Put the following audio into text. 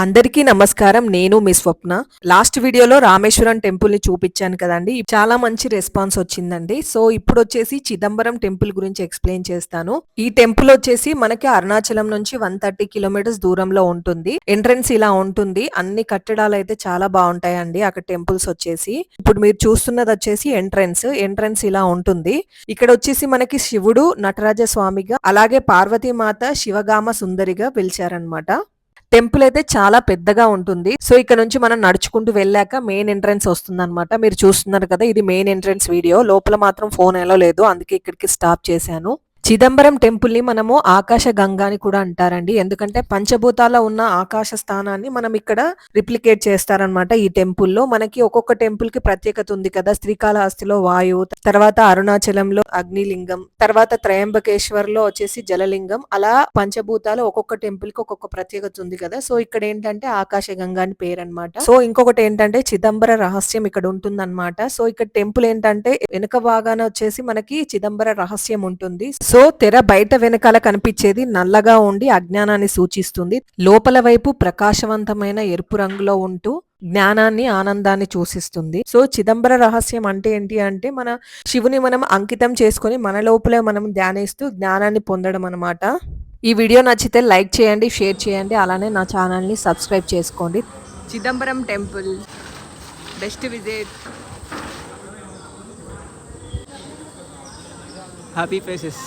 అందరికీ నమస్కారం. నేను మీ స్వప్న. లాస్ట్ వీడియోలో రామేశ్వరం టెంపుల్ని చూపించాను కదండి. చాలా మంచి రెస్పాన్స్ వచ్చిందండి. సో ఇప్పుడు వచ్చేసి చిదంబరం టెంపుల్ గురించి ఎక్స్ప్లెయిన్ చేస్తాను. ఈ టెంపుల్ వచ్చేసి మనకి అరుణాచలం నుంచి వన్ థర్టీ కిలోమీటర్స్ దూరంలో ఉంటుంది. ఎంట్రన్స్ ఇలా ఉంటుంది. అన్ని కట్టడాలు అయితే చాలా బాగుంటాయండి అక్కడ టెంపుల్స్ వచ్చేసి. ఇప్పుడు మీరు చూస్తున్నది వచ్చేసి ఎంట్రన్స్. ఎంట్రన్స్ ఇలా ఉంటుంది. ఇక్కడ వచ్చేసి మనకి శివుడు నటరాజ స్వామిగా అలాగే పార్వతీమాత శివగామ సుందరిగా పిలిచారనమాట టెంపుల్ అయితే చాలా పెద్దగా ఉంటుంది. సో ఇక్కడ నుంచి మనం నడుచుకుంటూ వెళ్ళాక మెయిన్ ఎంట్రన్స్ వస్తుంది మీరు చూస్తున్నారు కదా ఇది మెయిన్ ఎంట్రన్స్ వీడియో. లోపల మాత్రం ఫోన్ ఎలా లేదు. అందుకే ఇక్కడికి స్టాప్ చేశాను. చిదంబరం టెంపుల్ని మనము ఆకాశ గంగా అని కూడా అంటారండి. ఎందుకంటే పంచభూతాల ఉన్న ఆకాశ స్థానాన్ని మనం ఇక్కడ రిప్లికేట్ చేస్తారనమాట ఈ టెంపుల్లో. మనకి ఒక్కొక్క టెంపుల్కి ప్రత్యేకత ఉంది కదా. శ్రీకాళహస్తిలో వాయువు తర్వాత అరుణాచలంలో అగ్నిలింగం తర్వాత త్రయంబకేశ్వర్లో వచ్చేసి జలలింగం. అలా పంచభూతాలు ఒక్కొక్క టెంపుల్కి ఒక్కొక్క ప్రత్యేకత ఉంది కదా. సో ఇక్కడ ఏంటంటే ఆకాశ గంగా అని పేరు అనమాట సో ఇంకొకటి ఏంటంటే చిదంబర రహస్యం ఇక్కడ ఉంటుందన్నమాట. సో ఇక్కడ టెంపుల్ ఏంటంటే వెనుక భాగాన వచ్చేసి మనకి చిదంబర రహస్యం ఉంటుంది. సో తెర బయట వెనకాల కనిపించేది నల్లగా ఉండి అజ్ఞానాన్ని సూచిస్తుంది. లోపల వైపు ప్రకాశవంతమైన ఎరుపు రంగులో ఉంటూ జ్ఞానాన్ని ఆనందాన్ని సూచిస్తుంది సో చిదంబర రహస్యం అంటే ఏంటి అంటే మన శివుని మనం అంకితం చేసుకొని మన లోపలే మనం ధ్యానిస్తూ జ్ఞానాన్ని పొందడం అనమాట ఈ వీడియో నచ్చితే లైక్ చేయండి షేర్ చేయండి అలానే నా ఛానల్ని సబ్స్క్రైబ్ చేసుకోండి. Chidambaram temple. Best visit. Happy faces